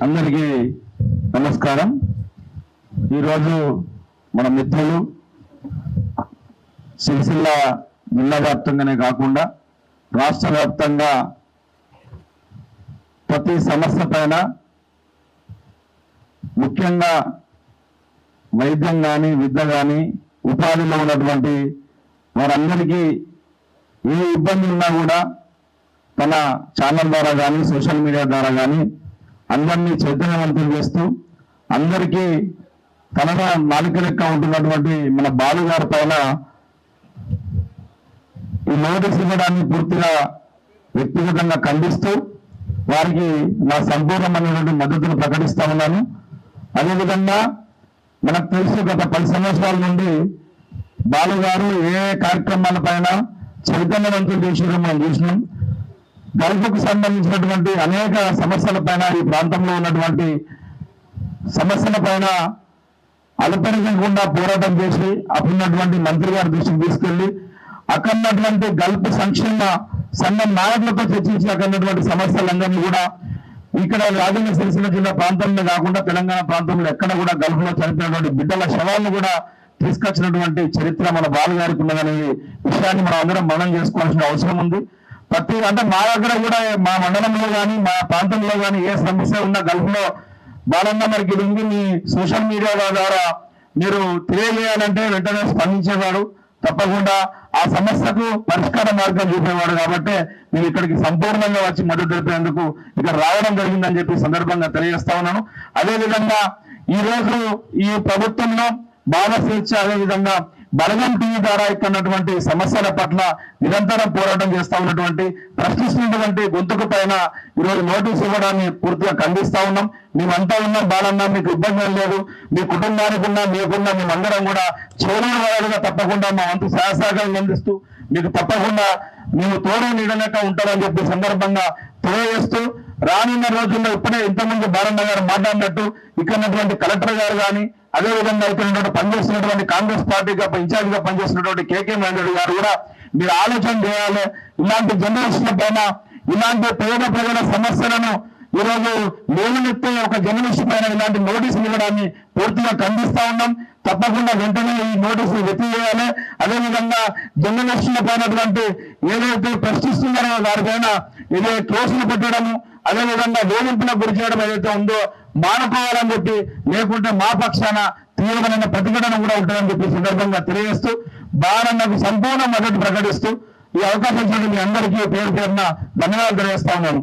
అందరికీ నమస్కారం. ఈరోజు మన మిత్రులు సిరిసిల్ల జిల్లా వ్యాప్తంగానే కాకుండా రాష్ట్ర వ్యాప్తంగా ప్రతి సమస్య పైన ముఖ్యంగా వైద్యం కానీ విద్య కానీ ఉపాధిలో ఉన్నటువంటి వారందరికీ ఏ ఇబ్బంది ఉన్నా కూడా తన ఛానల్ ద్వారా కానీ సోషల్ మీడియా ద్వారా కానీ అందరినీ చైతన్యవంతం చేస్తూ అందరికీ తనగా నాలుక లెక్క ఉంటున్నటువంటి మన బాలు గారి పైన ఈ నోటీస్ ఇవ్వడాన్ని పూర్తిగా వ్యక్తిగతంగా ఖండిస్తూ వారికి నా సంపూర్ణమైనటువంటి మద్దతును ప్రకటిస్తా ఉన్నాను. అదేవిధంగా మనకు తెలుసు గత పది సంవత్సరాల నుండి బాలుగారు ఏ కార్యక్రమాల పైన చైతన్యవంతులు చేసిన మనం చూసినాం. గల్ఫ్కు సంబంధించినటువంటి అనేక సమస్యల పైన ఈ ప్రాంతంలో ఉన్నటువంటి సమస్యల పైన అలపరిగకుండా పోరాటం చేసి అప్పుడున్నటువంటి మంత్రి గారి దృష్టికి తీసుకెళ్ళి అక్కడ ఉన్నటువంటి గల్ఫ్ సంక్షేమ సంఘం నాయకులతో చర్చించి అక్కడ ఉన్నటువంటి సమస్యలందరినీ కూడా ఇక్కడ రాజన్న సిరిసిల్ల జిల్లా ప్రాంతంలో కాకుండా తెలంగాణ ప్రాంతంలో ఎక్కడ కూడా గల్ఫ్లో చనిపోయినటువంటి బిడ్డల శవాలను కూడా తీసుకొచ్చినటువంటి చరిత్ర మన బాలు గారికి ఉన్నదనే విషయాన్ని మనం అందరం మనం చేసుకోవాల్సిన అవసరం ఉంది. ప్రతి అంటే మా దగ్గర కూడా మా మండలంలో కానీ మా ప్రాంతంలో కానీ ఏ సమస్య ఉన్నా గల్ఫ్లో బాలన్న మరికి ఇది ఉంది. మీ సోషల్ మీడియా ద్వారా మీరు తెలియజేయాలంటే వెంటనే స్పందించేవాడు. తప్పకుండా ఆ సమస్యకు పరిష్కార మార్గం చూపేవాడు కాబట్టి నేను ఇక్కడికి సంపూర్ణంగా వచ్చి మద్దతు తెలిపేందుకు ఇక్కడ రావడం జరిగిందని చెప్పి సందర్భంగా తెలియజేస్తా ఉన్నాను. అదేవిధంగా ఈ రోజు ఈ ప్రభుత్వంలో బాల స్వేచ్ఛ అదే విధంగా బలగం టీవీ ద్వారా ఇక్కడటువంటి సమస్యల పట్ల నిరంతరం పోరాటం చేస్తా ఉన్నటువంటి ప్రశ్నిస్తున్నటువంటి గొంతుకు పైన ఈరోజు నోటీస్ ఇవ్వడాన్ని పూర్తిగా ఖండిస్తా ఉన్నాం. మేమంతా ఉన్నాం బాలన్నా మీకు ఇబ్బంది లేదు. మీ కుటుంబానికి ఉన్నా మీకున్నా మేమందరం కూడా చేరువు వారుగా తప్పకుండా మా వంతు సహసహకారం అందిస్తూ మీకు తప్పకుండా మేము తోడు నీడలేక ఉంటారని చెప్పి సందర్భంగా తెలియజేస్తూ రానున్న రోజుల్లో ఇప్పుడే ఇంతకుముందు బాలన్న గారు మాట్లాడినట్టు ఇక్కడ ఉన్నటువంటి కలెక్టర్ గారు కానీ అదేవిధంగా ఇక్కడ పనిచేస్తున్నటువంటి కాంగ్రెస్ పార్టీగా ఇన్ఛార్జిగా పనిచేస్తున్నటువంటి కేకే మహేంద్ర గారు కూడా మీరు ఆలోచన చేయాలి. ఇలాంటి జనరేషన్ పైన ఇలాంటి పేద ప్రజల సమస్యలను ఈరోజు లేవనెత్తే ఒక జర్నలిస్ట్ పైన ఇలాంటి నోటీసులు ఇవ్వడాన్ని పూర్తిగా ఖండిస్తా ఉన్నాం. తప్పకుండా వెంటనే ఈ నోటీసులు వెతివేయాలి అదేవిధంగా జర్నలిస్టుల పైనటువంటి ఏదైతే ప్రశ్నిస్తున్నారో వారిపైన ఏదైతే కేసులు పెట్టడము అదేవిధంగా వేధింపులకు గురి చేయడం ఏదైతే ఉందో మానుకోవాలని చెప్పి లేకుంటే మా పక్షాన తీవ్రమైన ప్రతిఘటన కూడా ఉంటుందని చెప్పి సందర్భంగా తెలియజేస్తూ బాలన్నకు సంపూర్ణ మద్దతు ప్రకటిస్తూ ఈ అవకాశం ఇచ్చినందుకు మీ అందరికీ పేరు పేరున ధన్యవాదాలు తెలియజేస్తా ఉన్నాను.